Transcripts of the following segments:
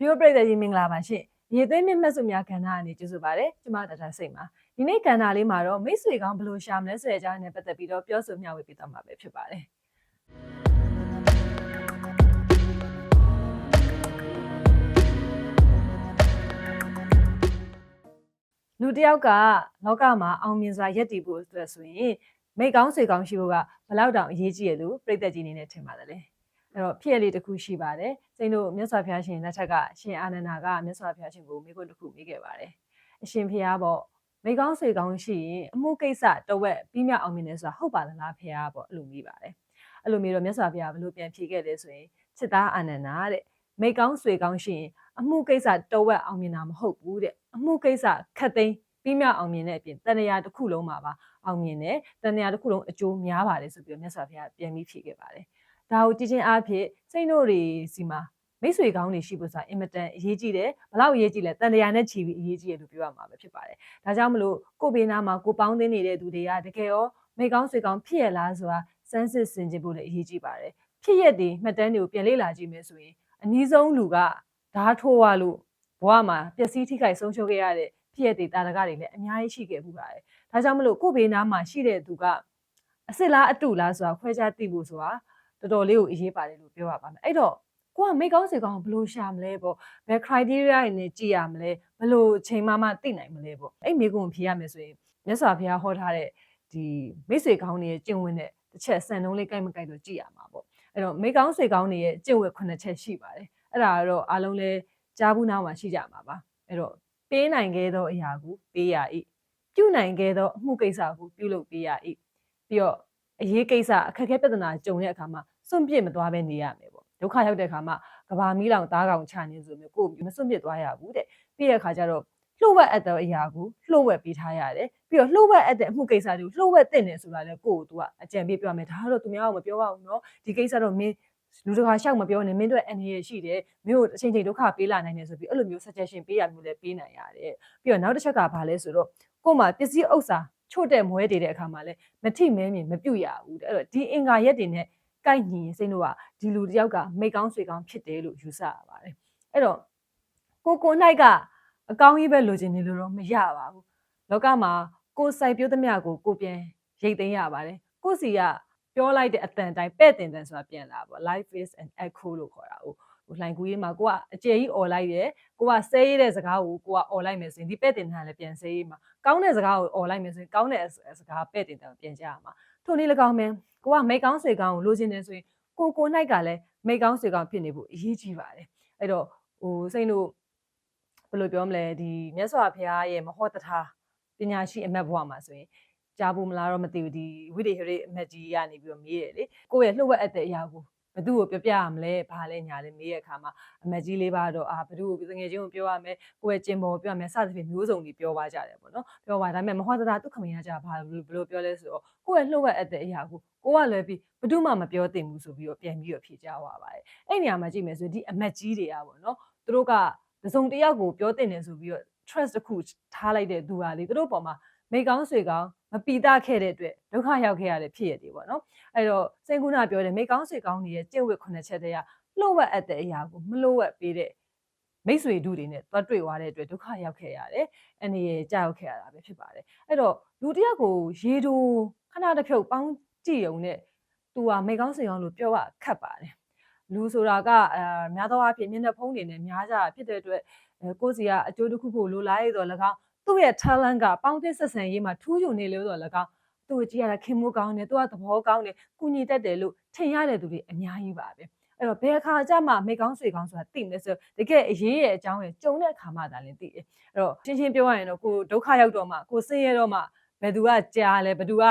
ဗီဒီယိုပရိသတ်ကြီးမင်္ဂလာပါရှင်ရေသွေးမြင့်မှတ်စုများကဏ္ဍအနေကျေးဇူးပါတယ်ကျမတတစိတ်ပါဒီနေ့ကဏ္ဍလေးမှာတော့မိတ်ဆွေကောင်းဘယ်လိုရှာမလဲဆိုတဲ့အကြောင်းနဲ့ပတ်သက်ပြီးတော့ပြောဆိုမျှဝေပေးသွားမှာပဲဖြစ်ပါတယ်လူတစ်ယောက်ကလောကမှာအောင်မြင်စွာယက်တည်ဖို့အတွက်ဆိုရင်မိတ်ကောင်းဆွေကောင်းရှိဖို့ကဘယ်လောက်တောင်အရေးကြီးရလို့ပြိသက်ကြီးအနေနဲ့ထင်ပါတယ်လေ အဲ့တော့ဖြစ်ရလေးတစ်ခုရှိပါတယ်စိတ်တို့မြတ်စွာဘုရားရှင်လက်ထက်ကရှင်အာနန္ဒာကမြတ်စွာဘုရားရှင်ကိုမိခွန်းတစ်ခုမေးခဲ့ပါတယ်အရှင်ဘုရားပေါ့မိကောင်းဆွေကောင်းရှိရင်အမှုကိစ္စတဝက်ပြီးမြောက်အောင်မြင်တယ်ဆိုတာဟုတ်ပါသလားဘုရားပေါ့အဲ့လိုမေးပါတယ်အဲ့လိုမေးတော့မြတ်စွာဘုရားဘယ်လိုပြန်ဖြေခဲ့လဲဆိုရင်ချစ်သားအာနန္ဒာတဲ့မိကောင်းဆွေကောင်းရှိရင်အမှုကိစ္စတဝက်အောင်မြင်တာမဟုတ်ဘူးတဲ့အမှုကိစ္စခက်သိမ်းပြီးမြောက်အောင်မြင်တဲ့အပြင်တဏှာတစ်ခုလုံးမှာပါအောင်မြင်တယ်တဏှာတစ်ခုလုံးအကျိုးများပါတယ်ဆိုပြီးတော့မြတ်စွာဘုရားပြန်ပြီးဖြေခဲ့ပါတယ် ဒါကိုကြည့်ချင်းအားဖြင့်စိတ်တို့တွေစီမှာမိတ်ဆွေကောင်းတွေရှိဖို့ဆိုတာအင်မတန်အရေးကြီးတယ်ဘလောက်အရေးကြီးလဲတန်တရားနဲ့ချီပြီးအရေးကြီးတယ်လို့ပြောရမှာပဲဖြစ်ပါတယ်ဒါကြောင့်မလို့ကိုဘေးနားမှာကိုပေါင်းသင်းနေတဲ့သူတွေကတကယ်ရောမိကောင်းဆွေကောင်းဖြစ်ရလားဆိုတာစမ်းစစ်ဆင်ခြင်ဖို့လည်းအရေးကြီးပါတယ်ဖြစ်ရက်တွေမှတ်တမ်းတွေကိုပြန်လေ့လာကြည့်မယ်ဆိုရင်အနည်းဆုံးလူကဓာတ်ထိုးရလို့ဘဝမှာပျက်စီးထိခိုက်ဆုံးရှုံးခဲ့ရတဲ့ဖြစ်ရက်တွေတာရကတွေလည်းအများကြီးရှိခဲ့မှုပါတယ်ဒါကြောင့်မလို့ကိုဘေးနားမှာရှိတဲ့သူကအစ်စ်လားအတူလားဆိုတာခွဲခြားသိဖို့ဆိုတာ တော်တော်လေးကိုအရေးပါတယ်လို့ပြောရပါမယ်အဲ့တော့ကိုကမိကောင်းစေကောင်းဘယ်လိုရှာမလဲပေါ့ဘယ် criteria တွေနဲ့ကြည့်ရမလဲဘယ်လိုချိန်မှမှသိနိုင်မလဲပေါ့အဲ့မိကုံဖြေရမယ်ဆိုရင်မြတ်စွာဘုရားဟောထားတဲ့ဒီမိတ်ဆွေကောင်းတွေရဲ့ကျင့်ဝတ်နဲ့တစ်ချက်စံနှုန်းလေးကြိုက်မကြိုက်တော့ကြည့်ရမှာပေါ့အဲ့တော့မိကောင်းဆွေကောင်းတွေရဲ့ကျင့်ဝတ်9ချက်ရှိပါတယ်အဲ့ဒါကတော့အားလုံးလဲကြားဘူးနားမှာရှိကြမှာပါအဲ့တော့ပေးနိုင်ခဲ့သောအရာကိုပေးရ၏ပြုနိုင်ခဲ့သောအမှုကိစ္စကိုပြုလုပ်ပေးရ၏ပြီးတော့ အရေးကိစ္စအခက်အခဲပြဿနာကြုံတဲ့အခါမှာစွန့်ပစ်မသွားဘဲနေရမယ်ပေါ့ဒုက္ခရောက်တဲ့အခါမှာကဘာမီးလောင်သားကောင်ချနေဆိုမျိုးကိုမစွန့်ပစ်သွားရဘူးတဲ့ပြီးတဲ့အခါကျတော့လှုပ်ဝက်အပ်တဲ့အရာကိုလှုပ်ဝက်ပေးထားရတယ်ပြီးတော့လှုပ်ဝက်အပ်တဲ့အမှုကိစ္စတွေကိုလှုပ်ဝက်တင်တယ်ဆိုတာလည်းကိုယ့်ကိုသူကအကြံပေးပြောမယ်ဒါကတော့သူများကမပြောပါဘူးเนาะဒီကိစ္စတော့မင်းလူတကာရှောက်မပြောနဲ့မင်းတို့အနေရရှိတယ်မင်းတို့အချိန်ချိန်ဒုက္ခပေးလာနိုင်တယ်ဆိုပြီးအဲ့လိုမျိုး suggestion ပေးရမျိုးလည်းပေးနိုင်ရတယ်ပြီးတော့နောက်တစ်ချက်ကဘာလဲဆိုတော့ကို့မှာပစ္စည်းဥစ္စာ ချို့တဲ့မွဲတည်တဲ့အခါမှာလည်းမထိမဲမြင်မပြုတ်ရဘူးတဲ့အဲ့တော့ဒီအင်္ဂါရက်တွေနဲ့ကိုက်ညီရင်စိတ်တို့ကဒီလူတယောက်ကမိတ်ကောင်းဆွေကောင်းဖြစ်တယ်လို့ယူဆရပါတယ်အဲ့တော့ကိုကို၌ကအကောင်းကြီးပဲလိုချင်နေလို့တော့မရပါဘူးလောကမှာကိုစိုက်ပြိုးသမျှကိုကိုပြန်ရိတ်သိမ်းရပါတယ်ကိုစီကပြောလိုက်တဲ့အတန်တိုင်းပဲ့တင်တယ်ဆိုတာပြန်လာပေါ့ life is an echo လို့ခေါ်တာ哦ဟို လှိုင်ကူရေးမှာကိုကအကျယ်ကြီးអော်လိုက်တယ်ကိုကဆဲရတဲ့စကားကိုကိုကអော်လိုက်မယ်ဆိုရင်ဒီပဲ့တင်တာလည်းပြန်ဆဲရေးမှာကောင်းတဲ့စကားကိုអော်လိုက်မယ်ဆိုရင်ကောင်းတဲ့စကားပဲ့တင်တယ်ပြန်ကြရမှာထို့နည်း၎င်းပဲကိုကမိတ်ကောင်းဆွေကောင်းကိုလိုချင်တယ်ဆိုရင်ကိုကို၌ကလည်းမိတ်ကောင်းဆွေကောင်းဖြစ်နေဖို့အရေးကြီးပါတယ်အဲ့တော့ဟိုစိတ်တို့ဘယ်လိုပြောမလဲဒီမြတ်စွာဘုရားရဲ့မဟောတထာပညာရှိအမတ်ဘဝမှာဆိုရင်ကြားဘူးမလားတော့မသိဘူးဒီဝိဒေဟရိအမတ်ကြီးကနေပြီးတော့မေးရတယ်လေကိုယ့်ရဲ့လှုပ်ဝက်အပ်တဲ့အရာကို ဘသူ့ကိုပြောပြရမလဲဘာလဲညာလဲမေးရတဲ့အခါမှာအမတ်ကြီးလေးပါတော့အာဘသူ့ကိုငွေချင်းကိုပြောရမယ်ကိုယ့်ရဲ့ကျင်ပေါ်ကိုပြောရမယ်စသဖြင့်မျိုးစုံတွေပြောပါကြတယ်ပေါ့နော်ပြောပါဒါပေမဲ့မဟောတတာဒုက္ခမရကြဘာလို့ဘယ်လိုပြောလဲဆိုတော့ကိုယ့်ရဲ့လှုပ်ဝက်အပ်တဲ့အရာကိုကိုကလည်းပြီးဘသူမှမပြောသင့်ဘူးဆိုပြီးတော့ပြန်ပြီးတော့ဖြေကြသွားပါတယ်အဲ့နေရာမှာကြည့်မယ်ဆိုဒီအမတ်ကြီးတွေကပေါ့နော်သူတို့ကတစုံတစ်ယောက်ကိုပြောသင့်တယ်ဆိုပြီးတော့ trust တစ်ခုထားလိုက်တဲ့သူဟာလေသူတို့ပေါ်မှာမိကောင်းဆွေကောင်း မပီတာခဲ့တဲ့အတွက်ဒုက္ခရောက်ခဲ့ရတဲ့ဖြစ်ရည်ပေါ့နော်အဲ့တော့စိန်ကုနာပြောတယ်မိကောင်းဆွေကောင်းနေတဲ့ကျင့်ဝတ်ခုနှစ်ချက်တည်းကလှုပ်ဝက်အပ်တဲ့အရာကိုမလှုပ်ဝက်ပေးတဲ့မိတ်ဆွေတို့တွေနဲ့တွတ်တွေ့သွားတဲ့အတွက်ဒုက္ခရောက်ခဲ့ရတယ်အနေရကြောက်ခဲ့ရတာပဲဖြစ်ပါတယ်အဲ့တော့လူတယောက်ကိုရေတူခဏတစ်ဖြုတ်ပေါင်းကြည့်ုံနဲ့သူကမိကောင်းဆွေကောင်းလို့ပြောရခတ်ပါတယ်လူဆိုတာကအဲများသောအားဖြင့်မျက်နှာဖုံးတွေနဲ့များကြဖြစ်တဲ့အတွက်ကိုယ်စီကအကျိုးတစ်ခုခုလိုလားရတော့၎င်း သူ့ရဲ့ talent ကပေါင်းသင်းဆက်ဆံရေးမှာထူးချွန်နေလို့တော့၎င်းသူ့ကိုကြည့်ရတာခင်မိုးကောင်းတယ်သူကသဘောကောင်းတယ်ကုညီတတ်တယ်လို့ထင်ရတဲ့သူတွေအများကြီးပါပဲအဲ့တော့ဘယ်အခါကျမှမိကောင်းဆွေကောင်းဆိုတာသိမလဲဆိုတကယ်အရေးရဲ့အကြောင်းရဲ့ကြုံတဲ့အခါမှသာလင်းသိတယ်အဲ့တော့ရှင်းရှင်းပြောရရင်တော့ကိုဒုက္ခရောက်တော့မှကိုဆင်းရဲတော့မှဘယ်သူကကြားလဲဘယ်သူက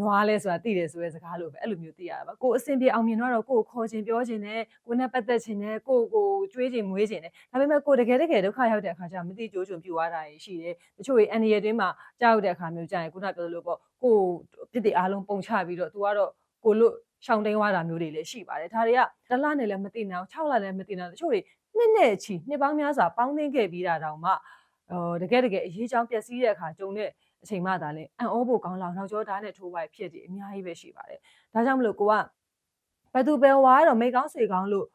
နွားလဲဆိုတာသိတယ်ဆိုတဲ့စကားလို့ပဲအဲ့လိုမျိုးသိရတာပါကိုအဆင်ပြေအောင်မြင်တော့ကိုခေါ်ခြင်းပြောခြင်းနဲ့ကိုနဲ့ပတ်သက်ခြင်းနဲ့ကိုကိုကြွေးခြင်းမွေးခြင်းနဲ့ဒါပေမဲ့ကိုတကယ်တကယ်ဒုက္ခရောက်တဲ့အခါကျမသိကြိုးချွန်ပြူသွားတာရှိတယ်တချို့တွေအန်ဒီရတွင်းမှာကြောက်တဲ့အခါမျိုးကြာရင်ခုနပြောလို့ပေါ့ကိုပြစ်တဲ့အားလုံးပုံချပြီးတော့ तू ကတော့ကိုလို့ရှောင်းတိန်သွားတာမျိုးတွေလည်းရှိပါတယ်ဒါတွေကတစ်လနဲ့လည်းမသိနိုင်အောင်6လလည်းမသိနိုင်အောင်တချို့တွေနှစ်နဲ့ချီနှစ်ပေါင်းများစွာပေါင်းသိခဲ့ပြီးတာတောင်မှဟိုတကယ်တကယ်အရေးချောင်းပျက်စီးတဲ့အခါကြုံတဲ့ အချိန်မှသာလဲအံ့ဩဖို့ကောင်းလောက်နောက်ကျောဓာတ်နဲ့ထိုးပိုက်ဖြစ်တယ်အများကြီးပဲရှိပါတယ်ဒါကြောင့်မလို့ကိုကဘယ်သူပဲဝါတော့မိကောင်းဆွေကောင်းလို့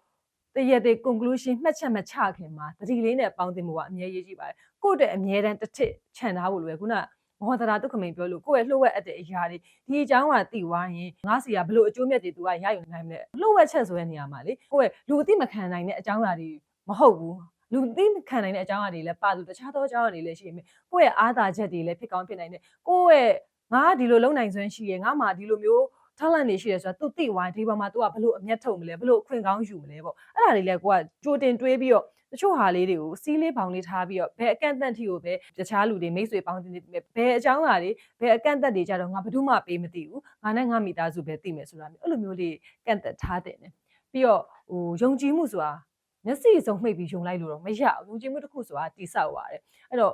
တတရက်တဲ့ conclusion မှတ်ချက်မချခင်မှာတတိလေးနဲ့ပေါင်းသင်မှုကအမြဲရေးကြည့်ပါတယ်ကိုယ့်အတွက်အမြဲတမ်းတစ်ထစ်ခြံထားဖို့လိုပဲခုနဘောဒရာဒုက္ခမိန်ပြောလို့ကိုယ့်ရဲ့လှုပ်ဝက်အပ်တဲ့အရာတွေဒီအကြောင်းကသိသွားရင်ငါစီကဘလို့အကျိုးမြတ်တွေသူကရယူနိုင်မလဲလှုပ်ဝက်ချက်ဆိုတဲ့နေရာမှာလေကိုယ့်ရဲ့လူအသိမခံနိုင်တဲ့အကြောင်းအရာတွေမဟုတ်ဘူး လူသိခံနိုင်တဲ့အကြောင်းအရာတွေလည်းပါသူတခြားသောအကြောင်းအရာတွေလည်းရှိမယ်ကိုယ့်ရဲ့အားသာချက်တွေလည်းဖြစ်ကောင်းဖြစ်နိုင်တယ်ကိုယ့်ရဲ့ငါဒီလိုလုံနိုင်စွမ်းရှိရဲ့ငါမှဒီလိုမျိုး talent တွေရှိရဲဆိုတော့ तू သိဝိုင်းဒီဘက်မှာ तू ကဘလို့အမျက်ထုတ်မလဲဘလို့အခွင့်ကောင်းယူမလဲပေါ့အဲ့ဒါတွေလည်းကိုကကြိုတင်တွေးပြီးတော့တချို့ဟာလေးတွေကိုစီးလေးပေါင်လေးထားပြီးတော့ဘယ်အကန့်အသတ်ထိကိုပဲတခြားလူတွေမိတ်ဆွေပေါင်းတင်နေဘယ်အကြောင်းအရာတွေဘယ်အကန့်အသတ်တွေကြတော့ငါဘယ်သူမှပေးမသိဘူးငါနဲ့ငါမိသားစုပဲသိမယ်ဆိုတာမျိုးအဲ့လိုမျိုးလေးကန့်သက်ထားတယ်ပြီးတော့ဟိုယုံကြည်မှုဆိုတာ မျက်စိစုံမှိတ်ပြီးယုံလိုက်လို့တော့မရဘူးယုံကြည်မှုတစ်ခုဆိုတာတိဆောက်ရတယ်အဲ့တော့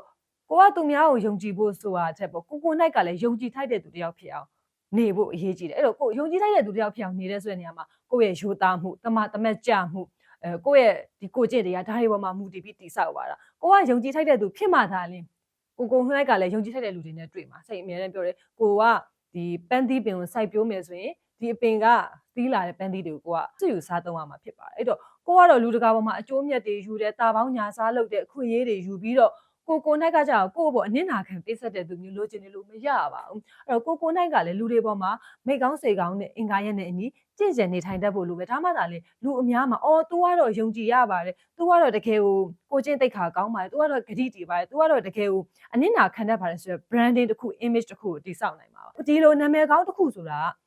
ကိုကသူများကိုယုံကြည်ဖို့ဆိုတာအချက်ပေါ့ကိုကို၌ကလည်းယုံကြည်ထိုက်တဲ့သူတစ်ယောက်ဖြစ်အောင်နေဖို့အရေးကြီးတယ်အဲ့တော့ကိုယုံကြည်ထိုက်တဲ့သူတစ်ယောက်ဖြစ်အောင်နေတဲ့ဆိုတဲ့နေရာမှာကိုယ့်ရဲ့ရိုးသားမှုတမတမက်ကြမှုအဲကိုယ့်ရဲ့ဒီကိုကျင့်တရားဒါတွေပေါ်မှာမူတည်ပြီးတည်ဆောက်ပါတာကိုကယုံကြည်ထိုက်တဲ့သူဖြစ်မှသာလင်းကိုကိုနှိုက်ကလည်းယုံကြည်ထိုက်တဲ့လူတွေနဲ့တွေ့မှာစိတ်အမြဲတမ်းပြောတယ်ကိုကဒီပန်းသီးပင်ကိုစိုက်ပျိုးမယ်ဆိုရင်ဒီအပင်ကသီးလာတဲ့ပန်းသီးတွေကိုကိုကစွယူစားသုံးရမှာဖြစ်ပါတယ်အဲ့တော့ ကိုကတော့လူတကာပေါ်မှာအကျိုးမြတ်တွေယူတယ်တာပေါင်းညာစားလုပ်တဲ့အခွင့်အရေးတွေယူပြီးတော့ကိုကိုနိုင်ကကြောက်ကိုပေါ့အနစ်နာခံပေးဆက်တဲ့သူမျိုးလိုချင်တယ်လို့မရပါဘူးအဲ့တော့ကိုကိုနိုင်ကလည်းလူတွေပေါ်မှာမိကောင်းစေကောင်းနဲ့အင်္ဂါရက်နဲ့အညီကြင့်ကြံနေထိုင်တတ်ဖို့လိုပဲဒါမှသာလေလူအများမှာအော် तू ကတော့ယုံကြည်ရပါတယ် तू ကတော့တကယ်ကိုကိုချင်းတိတ်ခါကောင်းပါတယ် तू ကတော့ဂတိတည်ပါတယ် तू ကတော့တကယ်ကိုအနစ်နာခံတတ်ပါတယ်ဆိုတော့ branding တစ်ခု image တစ်ခုကိုတည်ဆောက်နိုင်ပါပါဒီလိုနာမည်ကောင်းတစ်ခုဆိုတာက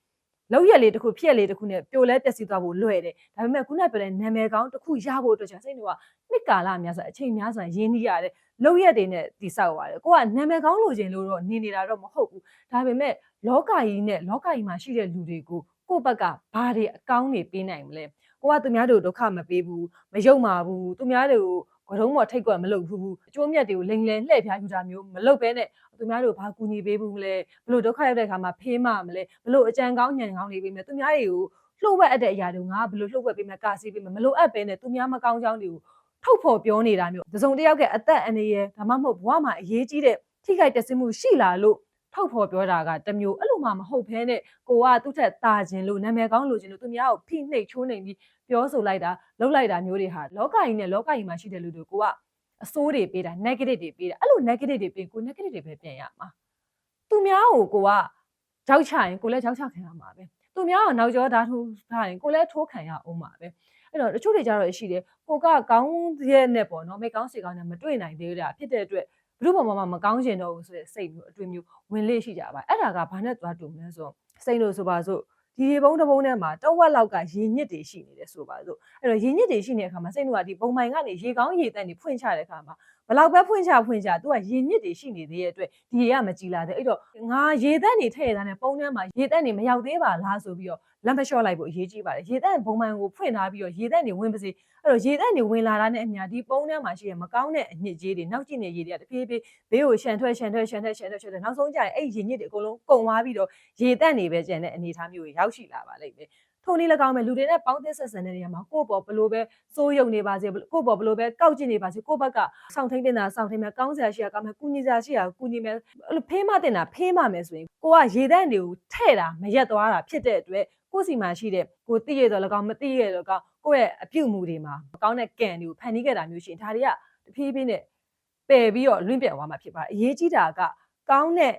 လောက်ရက်လေးတစ်ခုဖြစ်ရက်လေးတစ်ခုနဲ့ပြိုလဲပျက်စီးသွားဖို့လွယ်တယ်ဒါပေမဲ့ခုနပြောတဲ့နာမည်ကောင်းတစ်ခုရဖို့အတွက်ကျွန်တော်စိတ်တွေကနှစ်ကာလများစွာအချိန်များစွာရင်းနှီးရတယ်လောက်ရက်တွေနဲ့တိဆောက်ရတယ်ကိုကနာမည်ကောင်းလိုချင်လို့တော့နေနေတာတော့မဟုတ်ဘူးဒါပေမဲ့လောကကြီးနဲ့လောကကြီးမှာရှိတဲ့လူတွေကိုကိုယ့်ဘက်ကဘာတွေအကောင်းတွေပေးနိုင်မလဲကိုကသူများတို့ဒုက္ခမပေးဘူးမယုံပါဘူးသူများတွေကို ကတုံးပေါ်ထိတ်ကွက်မလုပ်ဘူးအကျိုးမြတ်တွေကိုလိန်လည်လှည့်ဖျားယူတာမျိုးမလုပ်ဘဲနဲ့သူများတို့ဘာကူညီပေးဘူးမလဲဘလို့ဒုက္ခရောက်တဲ့အခါမှာဖေးမမလဲဘလို့အကြံကောင်းညံကောင်းနေပေးမယ်သူများတွေကိုလှုပ်ဝက်အပ်တဲ့အရာတွေငါဘလို့လှုပ်ဝက်ပေးမယ်ကာစီပေးမယ်မလို့အပ်ပဲနဲ့သူများမကောင်းကြောင်းတွေကိုထုတ်ဖော်ပြောနေတာမျိုးတစုံတစ်ယောက်ကအသက်အန္တရာယ်ဒါမှမဟုတ်ဘဝမှာအရေးကြီးတဲ့ထိခိုက်တက်ဆင်းမှုရှိလာလို့ ထုတ်ဖော်ပြောတာကတမျိုးအဲ့လိုမှမဟုတ်ဘဲနဲ့ကိုကသူ့ထက်တာခြင်းလို့နာမည်ကောင်းလို့ခြင်းလို့သူများကိုဖိနှိပ်ချိုးနေပြီးပြောဆိုလိုက်တာလှုပ်လိုက်တာမျိုးတွေဟာလောကကြီးနဲ့လောကကြီးမှာရှိတဲ့လူတွေကိုကအစိုးတွေပေးတာ negative တွေပေးတာအဲ့လို negative တွေပေးကို negative တွေပဲပြန်ရမှာသူများကိုကိုကကြောက်ချရင်ကိုလည်းကြောက်ချခံရမှာပဲသူများကနောက်ကျောဓာတ်ထိုးထားရင်ကိုလည်းထိုးခံရအောင်ပါပဲအဲ့တော့တချို့တွေကြတော့ရှိတယ်ကိုကကောင်းရဲ့နဲ့ပေါ့နော်မိကောင်းစီကောင်းနဲ့မတွေ့နိုင်သေးတာဖြစ်တဲ့အတွက် ဘုရုပေါ်မှာမကောင်းကျင်တော့ဘူးဆိုတဲ့စိတ်မျိုးအတွေ့မျိုးဝင်လေရှိကြပါအဲ့ဒါကဘာနဲ့သွားတူမလဲဆိုစိတ်လို့ဆိုပါစို့ဒီရေပုံးတစ်ပုံးထဲမှာတဝက်လောက်ကရေညစ်တွေရှိနေတယ်ဆိုပါစို့အဲ့တော့ရေညစ်တွေရှိနေတဲ့အခါမှာစိတ်တို့ကဒီပုံမှန်ကနေရေကောင်းရေတန့်တွေဖွင့်ချတဲ့အခါမှာ ဘလောက်ပဲဖွင့်ချဖွင့်ချသူကရေညစ်တွေရှိနေသေးတဲ့အတွက်ဒီရေကမကြည်လာတဲ့အဲ့တော့ငါရေတန့်တွေထည့်ရတဲ့ပုံထဲမှာရေတန့်တွေမရောက်သေးပါလားဆိုပြီးတော့လက်မလျှော့လိုက်ဖို့အရေးကြီးပါတယ်ရေတန့်ပုံမှန်ကိုဖွင့်ထားပြီးတော့ရေတန့်တွေဝင်ပါစေအဲ့တော့ရေတန့်တွေဝင်လာတာနဲ့အများဒီပုံထဲမှာရှိတဲ့မကောင်းတဲ့အညစ်အကြေးတွေနောက်ကျင်နေရေတွေကတဖြည်းဖြည်းဘေးကိုရှန်ထွက်ရှန်ထွက်ရှန်ထွက်ရှန်ထွက်ရှန်ထွက်နောက်ဆုံးကျရင်အဲ့ရေညစ်တွေအကုန်လုံးကုန်သွားပြီးတော့ရေတန့်တွေပဲကျန်တဲ့အနေအထားမျိုးတွေရောက်ရှိလာပါလိမ့်မယ် ထုံနည်း၎င်းပဲလူတွေနဲ့ပေါင်းသင်းဆက်ဆံတဲ့နေရာမှာကိုယ့်ပေါ်ဘလို့ပဲစိုးရုံနေပါစေကိုယ့်ပေါ်ဘလို့ပဲကောက်ကျင်နေပါစေကိုယ့်ဘက်ကစောင့်ထိန်တင်တာစောင့်ထိန်မယ်ကောင်းစရာရှိတာကောင်းမယ်ကုညီစရာရှိတာကုညီမယ်အဲ့လိုဖေးမတင်တာဖေးမမယ်ဆိုရင်ကိုကရေတန့်တွေကိုထဲ့တာမရက်သွားတာဖြစ်တဲ့အတွက်ကိုယ်စီမှာရှိတဲ့ကိုသိရတော့၎င်းမသိရတော့၎င်းကိုယ့်ရဲ့အပြုတ်မှုတွေမှာမကောင်းတဲ့ကံတွေကိုဖန်တီးခဲ့တာမျိုးရှိရင်ဒါတွေကတဖြည်းဖြည်းနဲ့ပယ်ပြီးတော့လွင့်ပြတ်သွားမှာဖြစ်ပါတယ်အရေးကြီးတာကကောင်းတဲ့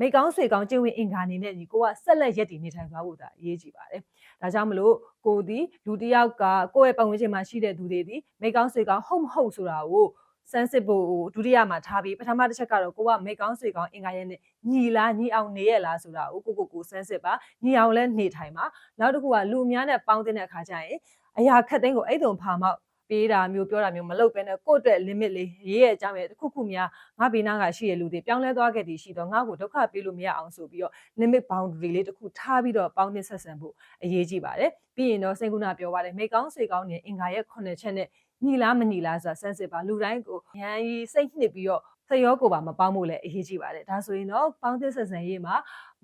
မိကောင်းဆွေကောင်းကျင့်ဝင်အင်္ဂါနေနဲ့ညီကိုကဆက်လက်ရက်တည်နေထိုင်သွားဖို့ဒါအရေးကြီးပါတယ်။ဒါကြောင့်မလို့ကိုဒီလူတစ်ယောက်ကကိုယ့်ရဲ့ပတ်ဝန်းကျင်မှာရှိတဲ့သူတွေဒီမိကောင်းဆွေကောင်းဟုတ်မဟုတ်ဆိုတာကိုစမ်းစစ်ဖို့ဒုတိယမှာထားပြီးပထမတစ်ချက်ကတော့ကိုကမိကောင်းဆွေကောင်းအင်္ဂါရက်နဲ့ညီလားညီအောင်နေရလားဆိုတာကိုကိုကိုကိုစမ်းစစ်ပါညီအောင်လည်းနေထိုင်ပါနောက်တစ်ခုကလူအများနဲ့ပေါင်းတဲ့အခါကျရင်အရာခက်သိန်းကိုအဲ့တုံဖာမောက် ပေးတာမျိုးပြောတာမျိုးမလုပ်ဘဲနဲ့ကိုယ့်အတွက် limit လေးရေးရဲ့အကြောင်းရဲ့တစ်ခုခုများငါဘေးနားကရှိရလူတွေပြောင်းလဲသွားခဲ့တည်ရှိတော့ငါ့ကိုဒုက္ခပေးလို့မရအောင်ဆိုပြီးတော့ limit boundary လေးတစ်ခုထားပြီးတော့ပေါင်းသင်းဆက်ဆံဖို့အရေးကြီးပါတယ်ပြီးရင်တော့စိတ်ကူနာပြောပါတယ်မိကောင်းစေကောင်းနဲ့အင်္ဂါရဲ့ခုနှစ်ချက်နဲ့ညီလားမညီလားဆိုတာစမ်းစစ်ပါလူတိုင်းကိုရန်ကြီးစိတ်နှစ်ပြီးတော့စိတ်ရောကိုယ်ပါမပေါင်းဖို့လည်းအရေးကြီးပါတယ်ဒါဆိုရင်တော့ပေါင်းသင်းဆက်ဆံရေးမှာ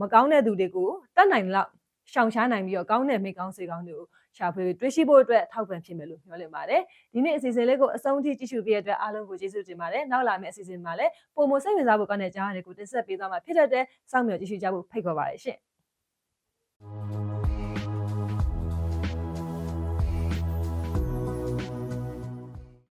မကောင်းတဲ့သူတွေကိုတတ်နိုင်လောက် ရှောင်ရှားနိုင်ပြီးတော့ကောင်းတဲ့မိကောင်းစေကောင်းတွေကိုရှာဖွေတွေ့ရှိဖို့အတွက်ထောက်ပံ့ဖြစ်မယ်လို့ပြောလင်ပါတယ်ဒီနေ့အစီအစဉ်လေးကိုအဆုံးထိကြည့်ရှုပေးတဲ့အတွက်အားလုံးကိုကျေးဇူးတင်ပါတယ်နောက်လာမယ့်အစီအစဉ်မှာလည်းပုံမစိတ်ဝင်စားဖို့ကောင်းတဲ့ကြားတွေကိုတင်ဆက်ပေးသွားမှာဖြစ်တဲ့အတွက်စောင့်မျှော်ကြည့်ရှုကြဖို့ဖိတ်ခေါ်ပါတယ်ရှင်